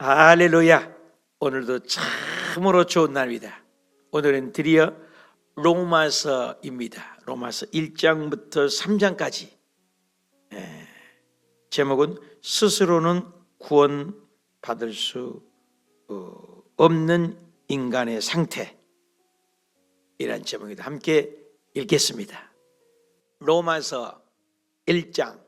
할렐루야. 오늘도 참으로 좋은 날입니다. 오늘은 드디어 로마서입니다. 로마서 1장부터 3장까지. 예, 제목은 스스로는 구원 받을 수 어, 없는 인간의 상태. 이란 제목입니다. 함께 읽겠습니다. 로마서 1장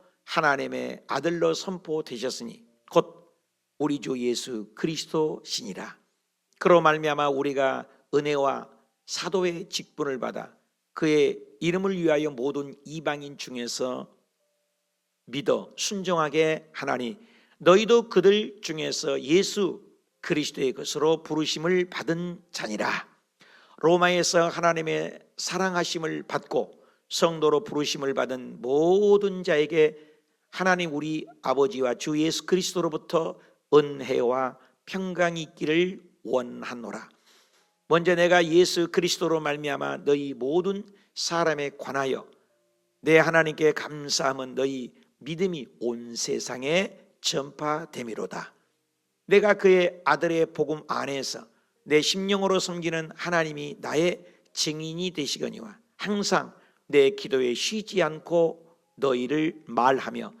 하나님의 아들로 선포되셨으니 곧 우리 주 예수 그리스도시니라. 그로 말미암아 우리가 은혜와 사도의 직분을 받아 그의 이름을 위하여 모든 이방인 중에서 믿어 순종하게 하나니 너희도 그들 중에서 예수 그리스도의 것으로 부르심을 받은 자니라. 로마에서 하나님의 사랑하심을 받고 성도로 부르심을 받은 모든 자에게 하나님 우리 아버지와 주 예수 그리스도로부터 은혜와 평강이 있기를 원하노라. 먼저 내가 예수 그리스도로 말미암아 너희 모든 사람에 관하여 내 하나님께 감사함은 너희 믿음이 온 세상에 전파됨이로다. 내가 그의 아들의 복음 안에서 내 심령으로 섬기는 하나님이 나의 증인이 되시거니와 항상 내 기도에 쉬지 않고 너희를 말하며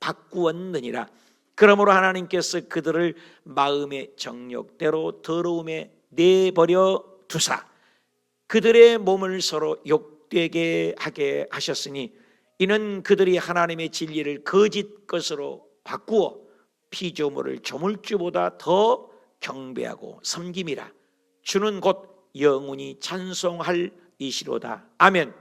바꾸었느니라. 그러므로 하나님께서 그들을 마음의 정욕대로 더러움에 내버려 두사. 그들의 몸을 서로 욕되게 하게 하셨으니 이는 그들이 하나님의 진리를 거짓 것으로 바꾸어 피조물을 조물주보다 더 경배하고 섬김이라. 주는 곧 영원히 찬송할 이시로다. 아멘.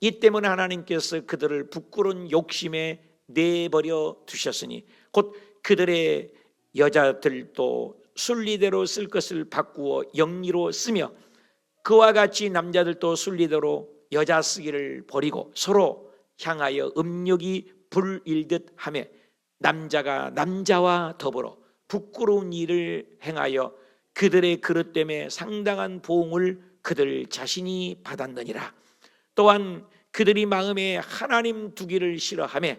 이 때문에 하나님께서 그들을 부끄러운 욕심에 내버려 두셨으니 곧 그들의 여자들도 순리대로 쓸 것을 바꾸어 영리로 쓰며 그와 같이 남자들도 순리대로 여자 쓰기를 버리고 서로 향하여 음욕이 불일듯 하며 남자가 남자와 더불어 부끄러운 일을 행하여 그들의 그릇 때문에 상당한 보응을 그들 자신이 받았느니라. 또한 그들이 마음에 하나님 두기를 싫어하며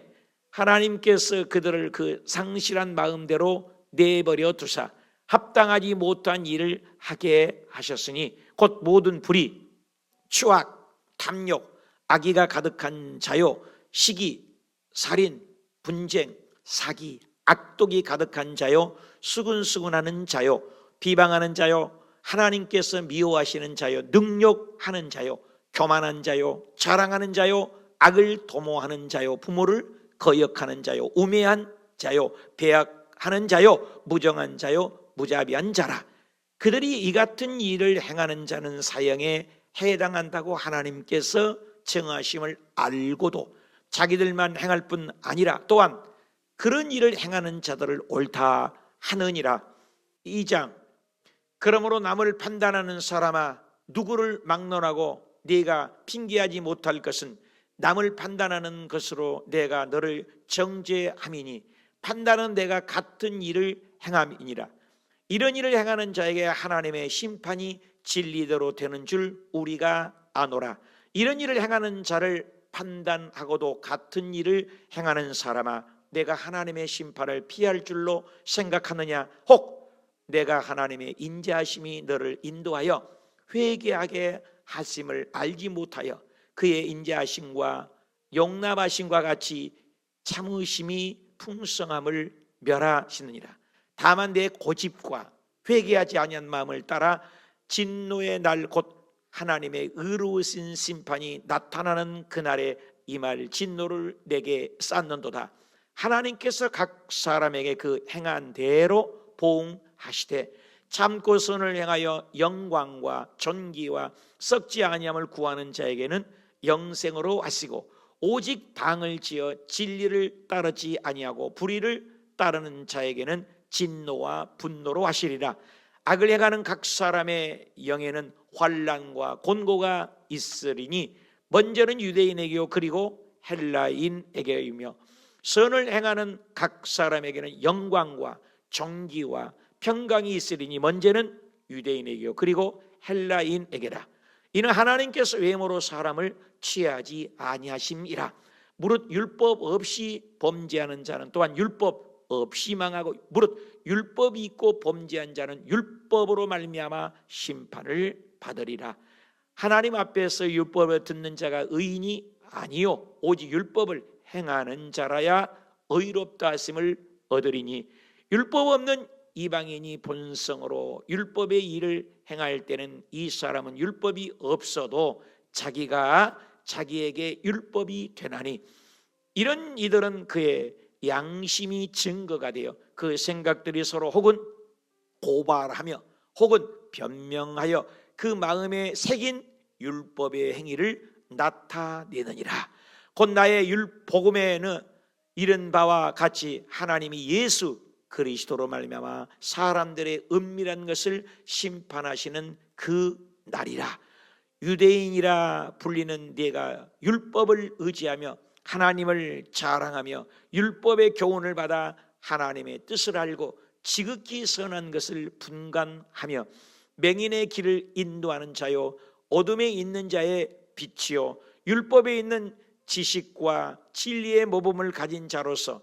하나님께서 그들을 그 상실한 마음대로 내버려 두사 합당하지 못한 일을 하게 하셨으니 곧 모든 불의, 추악, 탐욕, 악의가 가득한 자요, 시기, 살인, 분쟁, 사기, 악독이 가득한 자요, 수근수근하는 자요, 비방하는 자요, 하나님께서 미워하시는 자요, 능욕하는 자요, 교만한 자요, 자랑하는 자요, 악을 도모하는 자요, 부모를 거역하는 자요, 우매한 자요, 배약하는 자요, 무정한 자요, 무자비한 자라. 그들이 이 같은 일을 행하는 자는 사형에 해당한다고 하나님께서 정하심을 알고도 자기들만 행할 뿐 아니라 또한 그런 일을 행하는 자들을 옳다 하느니라. 2장 그러므로 남을 판단하는 사람아 누구를 막론하고 네가 핑계하지 못할 것은 남을 판단하는 것으로 내가 너를 정죄함이니 판단은 내가 같은 일을 행함이니라. 이런 일을 행하는 자에게 하나님의 심판이 진리대로 되는 줄 우리가 아노라. 이런 일을 행하는 자를 판단하고도 같은 일을 행하는 사람아 내가 하나님의 심판을 피할 줄로 생각하느냐? 혹 내가 하나님의 인자하심이 너를 인도하여 회개하게 하심을 알지 못하여 그의 인자하심과 용납하심과 같이 참으심이 풍성함을 멸하시느니라. 다만 내 고집과 회개하지 아니한 마음을 따라 진노의 날 곧 하나님의 의로우신 심판이 나타나는 그날에 이말 진노를 내게 쌓는도다. 하나님께서 각 사람에게 그 행한 대로 보응하시되 참고 선을 행하여 영광과 존귀와 썩지 아니함을 구하는 자에게는 영생으로 하시고 오직 당을 지어 진리를 따르지 아니하고 불의를 따르는 자에게는 진노와 분노로 하시리라. 악을 행하는 각 사람의 영에는 환란과 곤고가 있으리니 먼저는 유대인에게요 그리고 헬라인에게이며 선을 행하는 각 사람에게는 영광과 정기와 평강이 있으리니 먼저는 유대인에게요 그리고 헬라인에게라 이는 하나님께서 외모로 사람을 취하지 아니하심이라. 무릇 율법 없이 범죄하는 자는 또한 율법 없이 망하고 무릇 율법이 있고 범죄한 자는 율법으로 말미암아 심판을 받으리라. 하나님 앞에서 율법을 듣는 자가 의인이 아니요 오직 율법을 행하는 자라야 의롭다 하심을 얻으리니 율법 없는 이방인이 본성으로 율법의 일을 행할 때는 이 사람은 율법이 없어도 자기가 자기에게 율법이 되나니 이런 이들은 그의 양심이 증거가 되어 그 생각들이 서로 혹은 고발하며 혹은 변명하여 그 마음에 새긴 율법의 행위를 나타내느니라. 곧 나의 율 복음에는 이런 바와 같이 하나님이 예수 그리스도로 말미암아 사람들의 은밀한 것을 심판하시는 그 날이라. 유대인이라 불리는 네가 율법을 의지하며 하나님을 자랑하며 율법의 교훈을 받아 하나님의 뜻을 알고 지극히 선한 것을 분간하며 맹인의 길을 인도하는 자요 어둠에 있는 자의 빛이요 율법에 있는 지식과 진리의 모범을 가진 자로서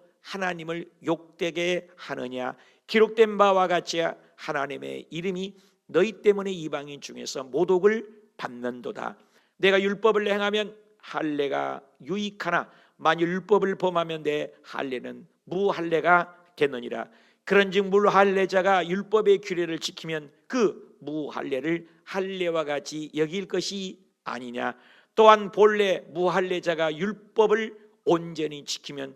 하나님을 욕되게 하느냐. 기록된 바와 같이 하나님의 이름이 너희 때문에 이방인 중에서 모독을 받는도다. 내가 율법을 행하면 할례가 유익하나 만일 율법을 범하면 내 할례는 무할례가 되느니라. 그런즉 무할례자가 율법의 규례를 지키면 그 무할례를 할례와 같이 여길 것이 아니냐. 또한 본래 무할례자가 율법을 온전히 지키면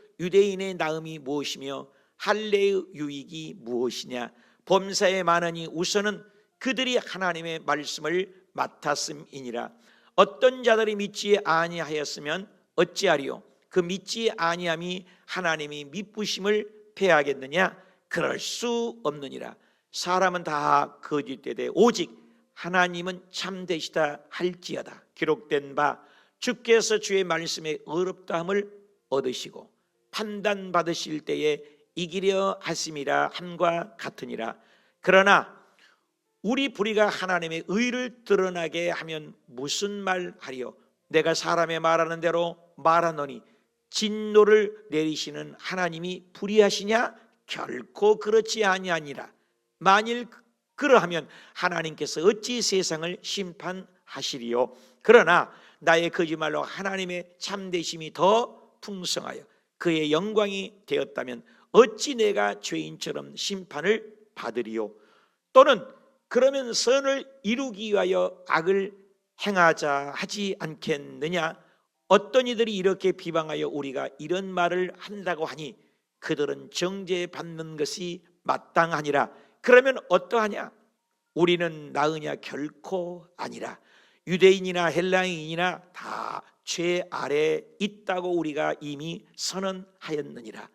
유대인의 나음이 무엇이며 할례의 유익이 무엇이냐? 범사에 많으니 우선은 그들이 하나님의 말씀을 맡았음이니라. 어떤 자들이 믿지 아니하였으면 어찌하리요? 그 믿지 아니함이 하나님이 미쁘심을 패하겠느냐? 그럴 수 없느니라. 사람은 다 거짓되되 오직 하나님은 참되시다 할지어다. 기록된 바 주께서 주의 말씀에 어렵다함을 얻으시고 판단 받으실 때에 이기려 하심이라 함과 같으니라. 그러나 우리 불의가 하나님의 의를 드러나게 하면 무슨 말 하리요? 내가 사람의 말하는 대로 말하노니 진노를 내리시는 하나님이 불의하시냐? 결코 그렇지 아니하니라. 만일 그러하면 하나님께서 어찌 세상을 심판하시리요? 그러나 나의 거짓말로 하나님의 참되심이 더 풍성하여 그의 영광이 되었다면 어찌 내가 죄인처럼 심판을 받으리요? 또는 그러면 선을 이루기 위하여 악을 행하자 하지 않겠느냐? 어떤 이들이 이렇게 비방하여 우리가 이런 말을 한다고 하니 그들은 정죄받는 것이 마땅하니라. 그러면 어떠하냐? 우리는 나으냐? 결코 아니라 유대인이나 헬라인이나 다 죄 아래 있다고 우리가 이미 선언하였느니라.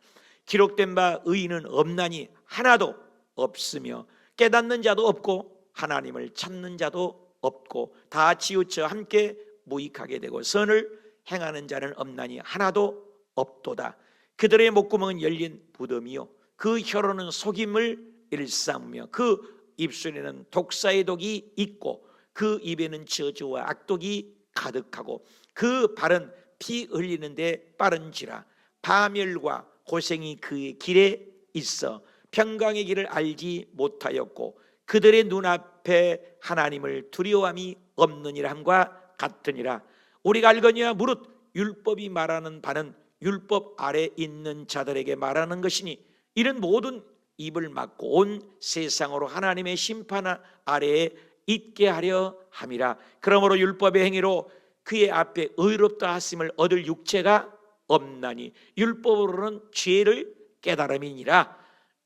기록된 바 의인은 없나니 하나도 없으며 깨닫는 자도 없고 하나님을 찾는 자도 없고 다 치우쳐 함께 무익하게 되고 선을 행하는 자는 없나니 하나도 없도다. 그들의 목구멍은 열린 부덤이요. 그 혀로는 속임을 일삼으며 그 입술에는 독사의 독이 있고 그 입에는 저주와 악독이 가득하고 그 발은 피 흘리는데 빠른지라. 파멸과 고생이 그의 길에 있어 평강의 길을 알지 못하였고 그들의 눈앞에 하나님을 두려움이 없느니라 함과 같으니라. 우리가 알거니와 무릇 율법이 말하는 바는 율법 아래 있는 자들에게 말하는 것이니 이는 모든 입을 막고 온 세상으로 하나님의 심판 아래에 있게 하려 함이라. 그러므로 율법의 행위로 그의 앞에 의롭다 하심을 얻을 육체가 없나니 율법으로는 죄를 깨달음이니라.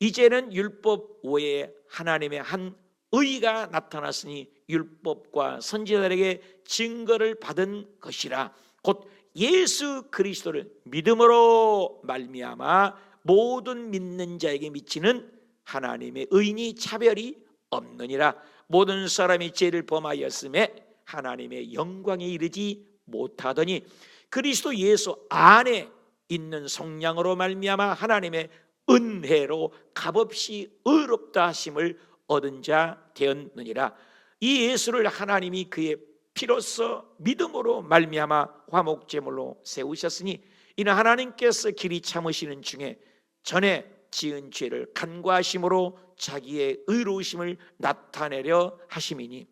이제는 율법 외에 하나님의 한 의가 나타났으니 율법과 선지자들에게 증거를 받은 것이라. 곧 예수 그리스도를 믿음으로 말미암아 모든 믿는 자에게 미치는 하나님의 의인이 차별이 없느니라 모든 사람이 죄를 범하였음에 하나님의 영광에 이르지 못하더니 그리스도 예수 안에 있는 성량으로 말미암아 하나님의 은혜로 값없이 의롭다 하심을 얻은 자 되었느니라. 이 예수를 하나님이 그의 피로써 믿음으로 말미암아 화목제물로 세우셨으니 이는 하나님께서 길이 참으시는 중에 전에 지은 죄를 간과하심으로 자기의 의로우심을 나타내려 하심이니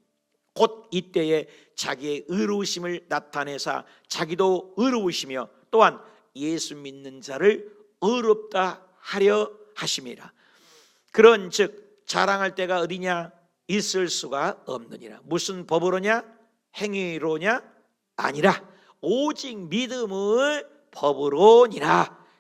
곧 이때에 자기의 의로우심을 나타내사 자기도 의로우시며 또한 예수 믿는 자를 의롭다 하려 하심이라. 그런즉 자랑할 때가 어디냐? 있을 수가 없느니라. 무슨 법으로냐? 행위로냐? 아니라 오직 믿음의 법으로니라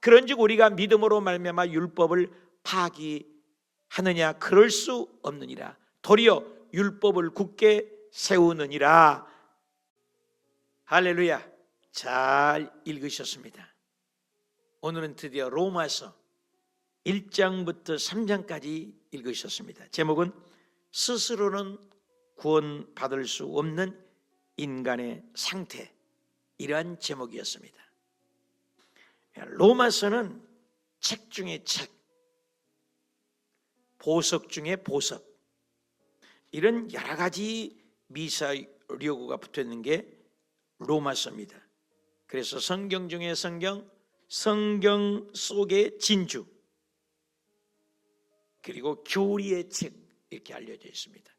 그런즉 우리가 믿음으로 말미암아 율법을 파기하느냐 그럴 수 없느니라 도리어 율법을 굳게 세우느니라 할렐루야 잘 읽으셨습니다. 오늘은 드디어 로마서 1장부터 3장까지 읽으셨습니다. 제목은 스스로는 구원받을 수 없는 인간의 상태 이러한 제목이었습니다. 로마서는 책 중에 책, 보석 중에 보석 이런 여러 가지 미사료구가 붙어 있는 게 로마서입니다. 그래서 성경 중에 성경, 성경 속의 진주, 그리고 교리의 책 이렇게 알려져 있습니다.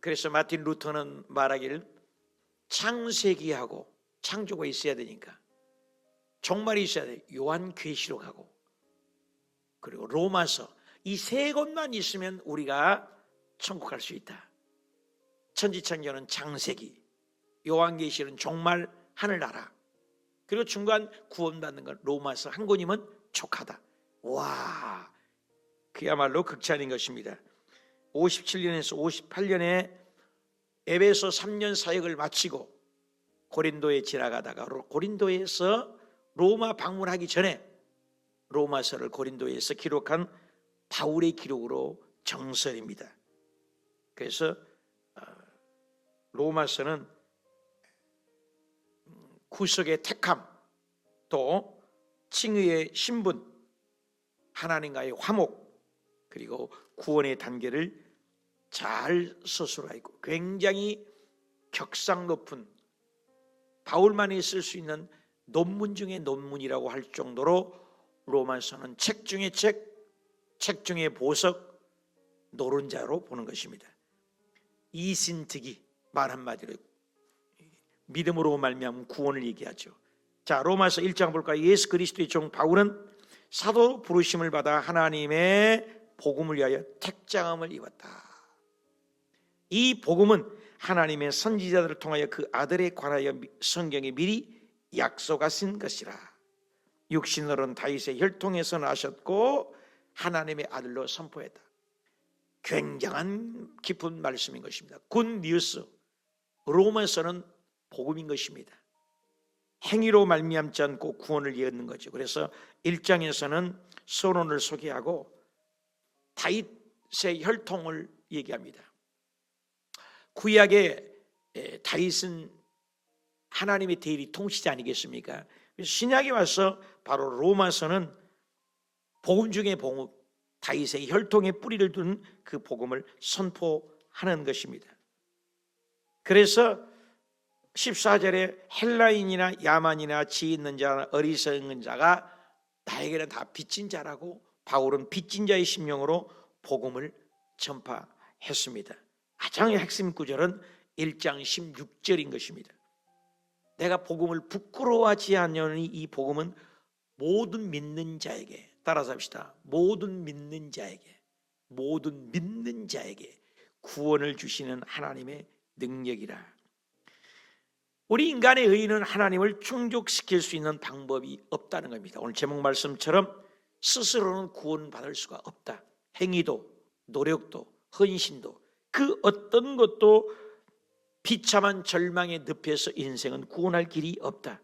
그래서 마틴 루터는 말하기를 창세기하고 창조가 있어야 되니까 종말이 있어야 돼. 요한 계시록하고 그리고 로마서 이세 권만 있으면 우리가 천국 갈 수 있다. 천지창조는 창세기, 요한계시는 종말 하늘나라. 그리고 중간 구원받는 건 로마서 한 권이면 족하다. 와, 그야말로 극찬인 것입니다. 57년에서 58년에 에베소 3년 사역을 마치고 고린도에 지나가다가 고린도에서 로마 방문하기 전에 로마서를 고린도에서 기록한 바울의 기록으로 정설입니다. 그래서 어, 로마서는 구속의 택함 또 칭의의 신분 하나님과의 화목 그리고 구원의 단계를 잘 서술하 있고 굉장히 격상 높은 바울만이 쓸 수 있는 논문 중의 논문이라고 할 정도로 로마서는 책 중의 책, 책 중의 보석, 노른자로 보는 것입니다. 이신특이 말 한마디로 믿음으로 말미암은 구원을 얘기하죠. 자, 로마서 1장 볼까요? 예수 그리스도의 종 바울은 사도 부르심을 받아 하나님의 복음을 위하여 택장함을 입었다. 이 복음은 하나님의 선지자들을 통하여 그 아들에 관하여 성경에 미리 약속하신 것이라. 육신으로는 다윗의 혈통에서 나셨고 하나님의 아들로 선포했다. 굉장한 깊은 말씀인 것입니다. 군 뉴스 로마서는 복음인 것입니다. 행위로 말미암지 않고 구원을 이었는 거죠. 그래서 1장에서는 선언을 소개하고 다윗의 혈통을 얘기합니다. 구약의 다윗은 하나님의 대리 통치자 아니겠습니까? 신약에 와서 바로 로마서는 복음 중에 복음, 다윗의 혈통에 뿌리를 둔 그 복음을 선포하는 것입니다. 그래서 14절에 헬라인이나 야만이나 지 있는 자나 어리석은 자가 나에게는 다 빚진 자라고 바울은 빚진 자의 심령으로 복음을 전파했습니다. 가장 핵심 구절은 1장 16절인 것입니다. 내가 복음을 부끄러워하지 않으니 이 복음은 모든 믿는 자에게 따라서 합시다. 모든 믿는 자에게 모든 믿는 자에게 구원을 주시는 하나님의 능력이라. 우리 인간의 의인은 하나님을 충족시킬 수 있는 방법이 없다는 겁니다. 오늘 제목 말씀처럼 스스로는 구원받을 수가 없다. 행위도, 노력도, 헌신도, 그 어떤 것도 비참한 절망의 늪에서 인생은 구원할 길이 없다.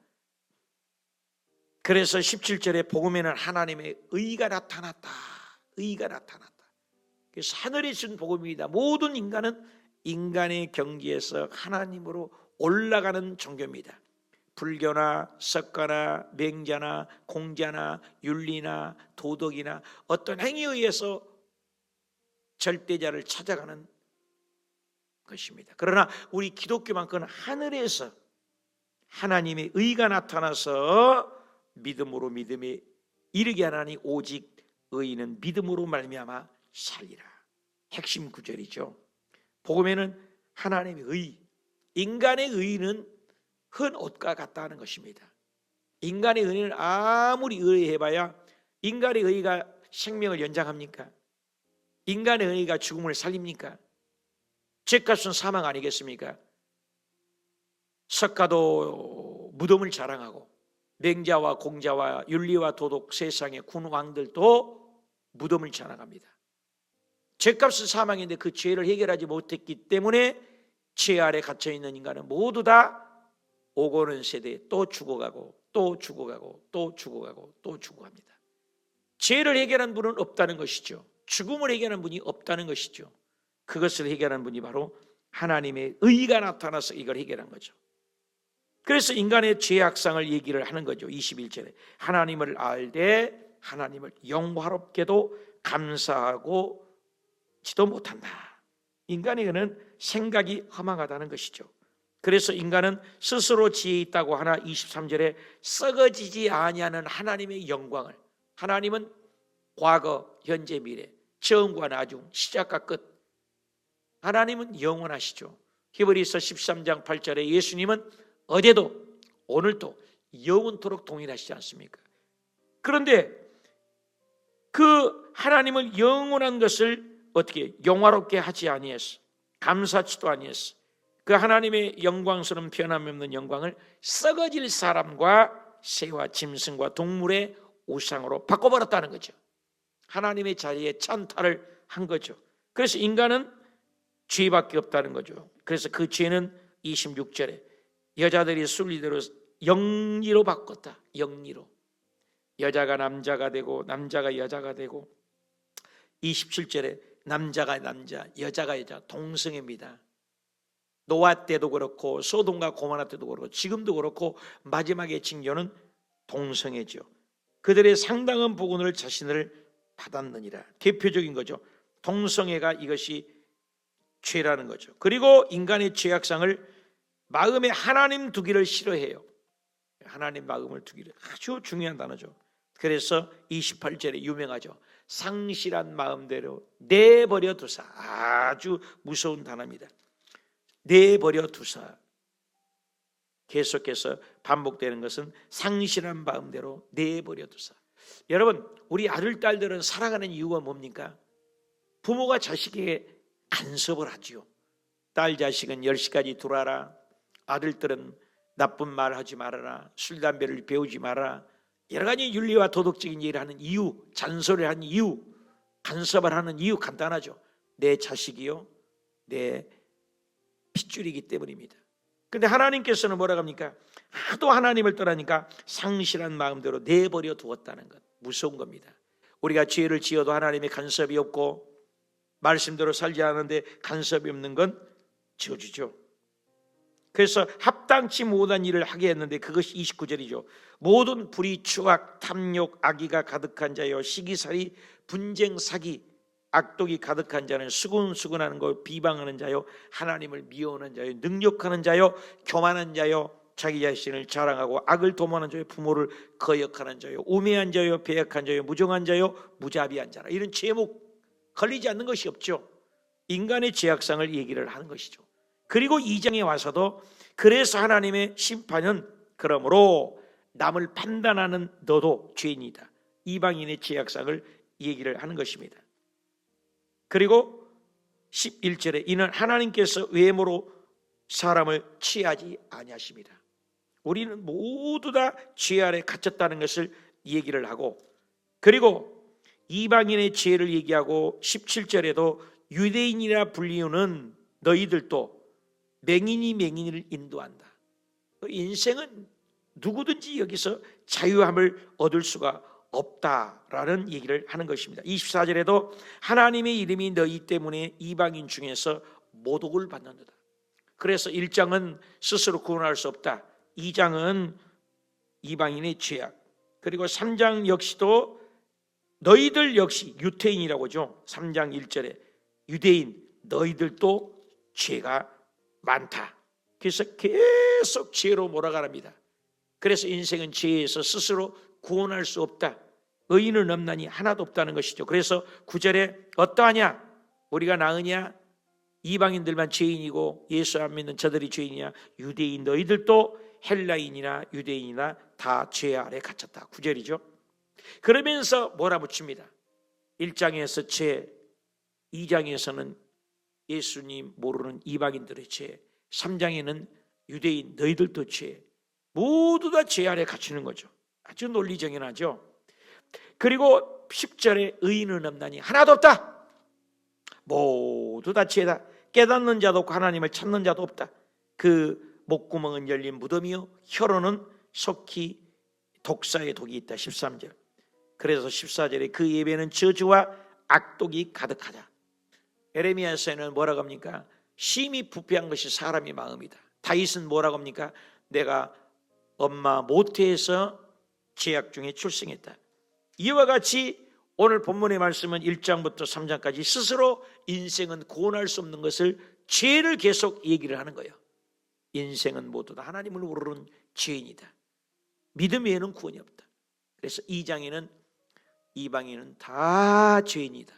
그래서 17절에 복음에는 하나님의 의가 나타났다. 의가 나타났다. 그래서 하늘에 준 복음입니다. 모든 인간은 인간의 경지에서 하나님으로 올라가는 종교입니다. 불교나 석가나 맹자나 공자나 윤리나 도덕이나 어떤 행위에 의해서 절대자를 찾아가는 것입니다. 그러나 우리 기독교만큼은 하늘에서 하나님의 의가 나타나서 믿음으로 믿음에 이르게 하나니 오직 의인은 믿음으로 말미암아 살리라. 핵심 구절이죠. 복음에는 하나님의 의, 인간의 의는 흔 옷과 같다는 것입니다. 인간의 의는 아무리 의해봐야 인간의 의가 생명을 연장합니까? 인간의 의가 죽음을 살립니까? 죄값은 사망 아니겠습니까? 석가도 무덤을 자랑하고 맹자와 공자와 윤리와 도덕 세상의 군왕들도 무덤을 자랑합니다. 죄값은 사망인데 그 죄를 해결하지 못했기 때문에 죄 아래 갇혀 있는 인간은 모두 다 오고는 세대에 또 죽어가고 또 죽어가고 또 죽어가고 또 죽어갑니다. 죄를 해결한 분은 없다는 것이죠. 죽음을 해결한 분이 없다는 것이죠. 그것을 해결한 분이 바로 하나님의 의가 나타나서 이걸 해결한 거죠. 그래서 인간의 죄 악상을 얘기를 하는 거죠. 21절에 하나님을 알되 하나님을 영화롭게도 감사하고 지도 못한다. 인간에게는 생각이 허망하다는 것이죠. 그래서 인간은 스스로 지혜 있다고 하나 23절에 썩어지지 아니하는 하나님의 영광을 하나님은 과거, 현재, 미래, 처음과 나중, 시작과 끝 하나님은 영원하시죠. 히브리서 13장 8절에 예수님은 어제도 오늘도 영원토록 동일하시지 않습니까? 그런데 그 하나님을 영원한 것을 어떻게 영화롭게 하지 아니했어. 감사치도 아니했어. 그 하나님의 영광스러운 변함이 없는 영광을 썩어질 사람과 새와 짐승과 동물의 우상으로 바꿔버렸다는 거죠. 하나님의 자리에 찬탈을 한 거죠. 그래서 인간은 죄밖에 없다는 거죠. 그래서 그 죄는 26절에 여자들이 순리대로 영리로 바꿨다. 영리로. 여자가 남자가 되고 남자가 여자가 되고 27절에 남자가 남자, 여자가 여자, 동성애입니다. 노아 때도 그렇고 소돔과 고모라 때도 그렇고 지금도 그렇고 마지막의 징조는 동성애죠. 그들의 상당한 부분을 자신을 받았느니라. 대표적인 거죠. 동성애가 이것이 죄라는 거죠. 그리고 인간의 죄악상을 마음에 하나님 두기를 싫어해요. 하나님 마음을 두기를 아주 중요한 단어죠. 그래서 28절에 유명하죠. 상실한 마음대로 내버려 두사 아주 무서운 단어입니다. 내버려 두사 계속해서 반복되는 것은 상실한 마음대로 내버려 두사. 여러분, 우리 아들 딸들은 살아가는 이유가 뭡니까? 부모가 자식에게 간섭을 하지요. 딸 자식은 10시까지 들어와라. 아들들은 나쁜 말 하지 말아라. 술 담배를 배우지 말아라. 여러 가지 윤리와 도덕적인 일을 하는 이유, 잔소리를 하는 이유, 간섭을 하는 이유 간단하죠. 내 자식이요. 내 핏줄이기 때문입니다. 근데 하나님께서는 뭐라 합니까? 하도 하나님을 떠나니까 상실한 마음대로 내버려 두었다는 것. 무서운 겁니다. 우리가 죄를 지어도 하나님의 간섭이 없고 말씀대로 살지 않는데 간섭이 없는 건 저주죠. 그래서 합당치 못한 일을 하게 했는데 그것이 29절이죠. 모든 불의, 추악, 탐욕, 악의가 가득한 자여 시기살이, 분쟁, 사기, 악독이 가득한 자는 수군수군하는 것 비방하는 자요 하나님을 미워하는 자요 능력하는 자요 교만한 자요 자기 자신을 자랑하고 악을 도모하는 자요 부모를 거역하는 자요 우매한 자요 배역한 자요 무정한 자요 무자비한 자라 이런 제목 걸리지 않는 것이 없죠. 인간의 죄악상을 얘기를 하는 것이죠. 그리고 이 장에 와서도 그래서 하나님의 심판은 그러므로 남을 판단하는 너도 죄인이다. 이방인의 죄악상을 얘기를 하는 것입니다. 그리고 11절에 이는 하나님께서 외모로 사람을 취하지 아니하십니다. 우리는 모두 다 죄 아래 갇혔다는 것을 얘기를 하고 그리고 이방인의 죄를 얘기하고 17절에도 유대인이라 불리우는 너희들도 맹인이 맹인을 인도한다. 인생은 누구든지 여기서 자유함을 얻을 수가 없다라는 얘기를 하는 것입니다. 24절에도 하나님의 이름이 너희 때문에 이방인 중에서 모독을 받는다. 그래서 1장은 스스로 구원할 수 없다. 2장은 이방인의 죄악. 그리고 3장 역시도 너희들 역시 유태인이라고죠. 3장 1절에 유대인 너희들도 죄가 많다. 그래서 계속 죄로 몰아가랍니다. 그래서 인생은 죄에서 스스로 구원할 수 없다. 의인은 없나니 하나도 없다는 것이죠. 그래서 구절에 어떠하냐? 우리가 나으냐? 이방인들만 죄인이고 예수 안 믿는 저들이 죄인이냐? 유대인 너희들도 헬라인이나 유대인이나 다 죄 아래 갇혔다. 구절이죠. 그러면서 몰아붙입니다. 1장에서 죄, 2장에서는 예수님 모르는 이방인들의 죄, 3장에는 유대인 너희들도 죄, 모두 다 죄 아래 갇히는 거죠. 아주 논리정연하죠. 그리고 10절에 의인은 없나니 하나도 없다. 모두 다 죄다. 깨닫는 자도 없고 하나님을 찾는 자도 없다. 그 목구멍은 열린 무덤이요 혀로는 속히 독사의 독이 있다 13절 그래서 14절에 그 예배는 저주와 악독이 가득하다 에레미야서에는 뭐라고 합니까? 심히 부패한 것이 사람의 마음이다 다윗은 뭐라고 합니까? 내가 엄마 모태에서 죄악 중에 출생했다 이와 같이 오늘 본문의 말씀은 1장부터 3장까지 스스로 인생은 구원할 수 없는 것을 죄를 계속 얘기를 하는 거예요. 인생은 모두 다 하나님을 모르는 죄인이다. 믿음 외에는 구원이 없다. 그래서 2장에는 이방인은 다 죄인이다.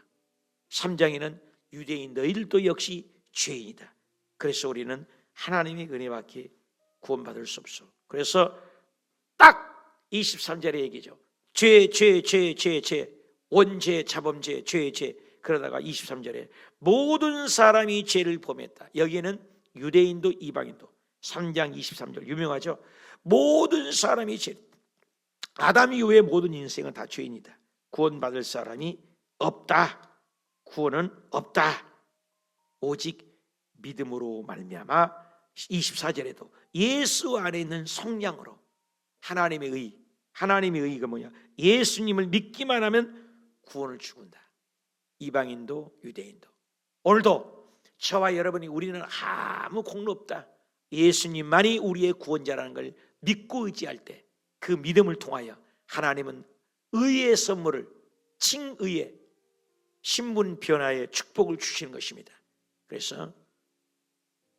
3장에는 유대인 너희들도 역시 죄인이다. 그래서 우리는 하나님의 은혜밖에 구원받을 수 없어. 그래서 딱 23절의 얘기죠. 죄, 죄, 죄, 죄, 죄, 원죄, 자범죄, 죄, 죄. 그러다가 23절에 모든 사람이 죄를 범했다. 여기에는 유대인도 이방인도 3장 23절 유명하죠. 모든 사람이 죄. 아담 이후의 모든 인생은 다 죄인이다. 구원받을 사람이 없다. 구원은 없다. 오직 믿음으로 말미암아 24절에도 예수 안에 있는 성량으로 하나님의 의 하나님의 의가 뭐냐? 예수님을 믿기만 하면 구원을 주군다. 이방인도 유대인도. 오늘도 저와 여러분이 우리는 아무 공로 없다. 예수님만이 우리의 구원자라는 걸 믿고 의지할 때 그 믿음을 통하여 하나님은 의의 선물을 칭의의 신분 변화의 축복을 주시는 것입니다. 그래서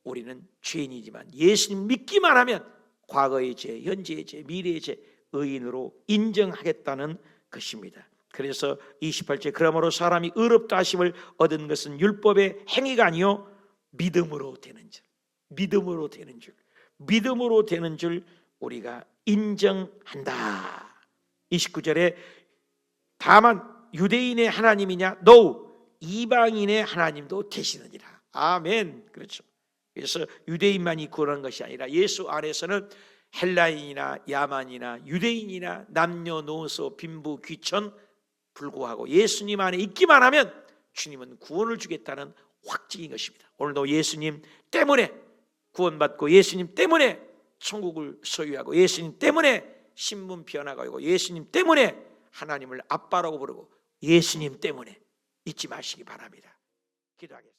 우리는 죄인이지만 예수님 믿기만 하면 과거의 죄, 현재의 죄, 미래의 죄 의인으로 인정하겠다는 것입니다. 그래서 28절 그러므로 사람이 의롭다 하심을 얻은 것은 율법의 행위가 아니요 믿음으로 되는 줄. 믿음으로 되는 줄. 믿음으로 되는 줄 우리가 인정한다. 29절에 다만 유대인의 하나님이냐? no. 이방인의 하나님도 되시느니라. 아멘. 그렇죠. 그래서 유대인만이 구원한 것이 아니라 예수 안에서는 헬라인이나 야만이나 유대인이나 남녀노소 빈부 귀천 불구하고 예수님 안에 있기만 하면 주님은 구원을 주겠다는 확증인 것입니다. 오늘도 예수님 때문에 구원받고 예수님 때문에 천국을 소유하고 예수님 때문에 신분 변화가고 예수님 때문에 하나님을 아빠라고 부르고 예수님 때문에 잊지 마시기 바랍니다. 기도하겠습니다.